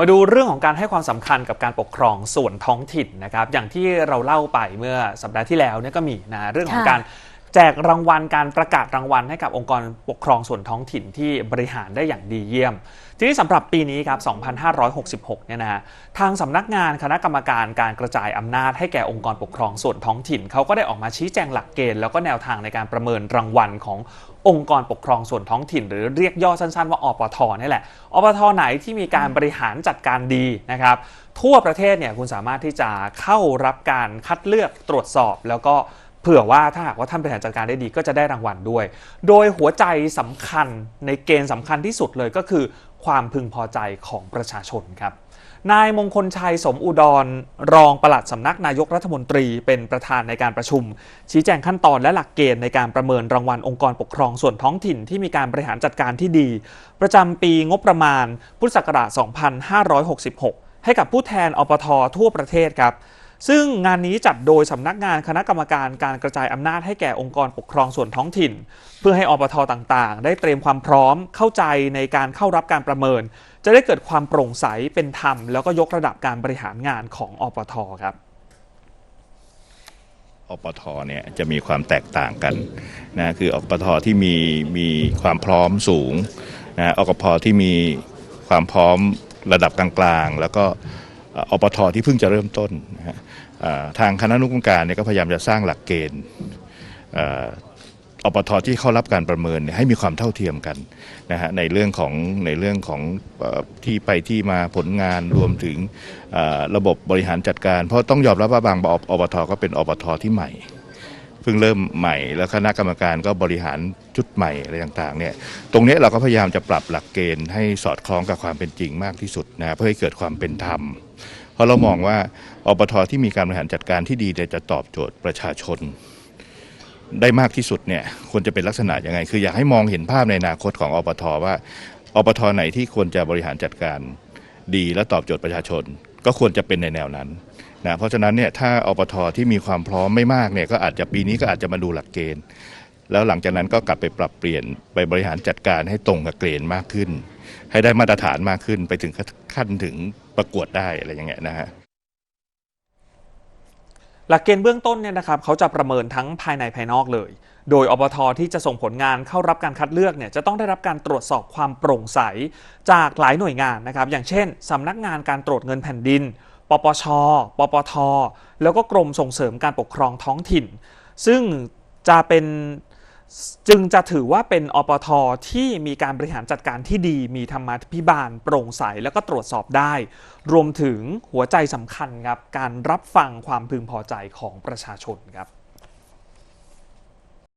มาดูเรื่องของการให้ความสำคัญกับการปกครองส่วนท้องถิ่นนะครับ อย่างที่เราเล่าไปเมื่อสัปดาห์ที่แล้วเนี่ยก็มีนะเรื่องของค่ะการ แจกรางวัลการประกาศรางวัลให้กับองค์กรปกครองส่วนท้องถิ่นที่บริหารได้อย่างดีเยี่ยม ทีนี้สำหรับปีนี้ครับ 2566 เนี่ยนะฮะ ทางสำนักงานคณะกรรมการการกระจายอำนาจให้แก่องค์กรปกครองส่วนท้องถิ่น เขาก็ได้ออกมาชี้แจงหลักเกณฑ์ แล้วก็แนวทางในการประเมินรางวัลขององค์กรปกครองส่วนท้องถิ่น หรือเรียกย่อสั้นๆ ว่าอปทนี่แหละอปทไหนที่มีการบริหารจัดการดีนะครับทั่วประเทศเนี่ยคุณสามารถที่จะเข้ารับการคัดเลือกตรวจสอบแล้วก็ เผื่อว่าถ้าหากว่าท่านบริหารจัดการได้ดีก็จะได้รางวัลด้วย โดยหัวใจสำคัญในเกณฑ์สำคัญที่สุดเลยก็คือ ความพึงพอใจของประชาชนครับ นายมงคลชัยสมอุดร รองปลัดสำนักนายกรัฐมนตรีเป็นประธานในการประชุม ชี้แจงขั้นตอนและหลักเกณฑ์ในการประเมินรางวัลองค์กรปกครองส่วนท้องถิ่นที่มีการบริหารจัดการที่ดี ประจำปีงบประมาณพุทธศักราช 2566 ให้กับผู้แทนอปททั่วประเทศครับ ซึ่งงานนี้จัดโดยสำนักงานคณะกรรมการการกระจายอำนาจให้แก่องค์กรปกครองส่วนท้องถิ่น เพื่อให้อปทต่างๆ ได้เตรียมความพร้อมเข้าใจในการเข้ารับการประเมิน จะได้เกิดความโปร่งใสเป็นธรรม แล้วก็ยกระดับการบริหารงานของอปทครับอปทเนี่ยจะมีความแตกต่างกันนะคืออปทที่มีมีความพร้อมสูงนะอปทที่มีความพร้อมระดับกลางๆ แล้วก็ อ่ออปทที่เพิ่งจะเริ่มต้นนะฮะทางคณะนุกรรมการเนี่ยก็พยายามจะสร้างหลักเกณฑ์อ่ออปทที่เข้ารับการประเมินให้มีความเท่าเทียมกันนะฮะในเรื่องของในเรื่องของอที่ไปที่มาผลงานรวมถึงระบบบริหารจัดการ เพราะต้องยอมรับว่าบางอปทก็เป็นอปทที่ใหม่ เพิ่งเริ่มใหม่แล้วคณะกรรมการก็บริหารชุดใหม่อะไรต่างๆเนี่ยตรงนี้เราก็พยายามจะปรับหลักเกณฑ์ให้สอดคล้องกับความเป็นจริงมากที่สุดนะเพื่อให้เกิดความเป็นธรรม เพราะเรามองว่าอปทที่มีการบริหารจัดการที่ดีจะตอบโจทย์ประชาชน ได้มากที่สุดเนี่ยควรจะเป็นลักษณะยังไง คืออยากให้มองเห็นภาพในอนาคตของอปทว่าอปทไหนที่ควรจะบริหารจัดการดีและตอบโจทย์ประชาชน ก็ควรจะเป็นในแนวนั้นนะเพราะฉะนั้นเนี่ยถ้าอปทที่มีความพร้อมไม่มากเนี่ยก็อาจจะปีนี้ก็อาจจะมาดูหลักเกณฑ์ แล้วหลังจากนั้นก็กลับไปปรับเปลี่ยนไปบริหารจัดการให้ตรงกับเกณฑ์มากขึ้น ให้ได้มาตรฐานมากขึ้นไปถึงขั้นถึงประกวดได้อะไรอย่างเงี้ยนะฮะหลักเกณฑ์เบื้องต้นเนี่ยนะครับเขาจะประเมินทั้งภายในภายนอกเลย โดยอปทที่จะส่งผลงานเข้ารับการคัดเลือกเนี่ยจะต้องได้รับการตรวจสอบความโปร่งใสจากหลายหน่วยงานนะครับ อย่างเช่นสำนักงานการตรวจเงินแผ่นดิน ปปช ปปท แล้วก็กรมส่งเสริมการปกครองท้องถิ่น ซึ่งจะเป็นจึงจะถือว่าเป็นอปทที่มีการบริหารจัดการที่ดี มีธรรมาภิบาล โปร่งใส แล้วก็ตรวจสอบได้ รวมถึงหัวใจสำคัญครับ การรับฟังความพึงพอใจของประชาชนครับ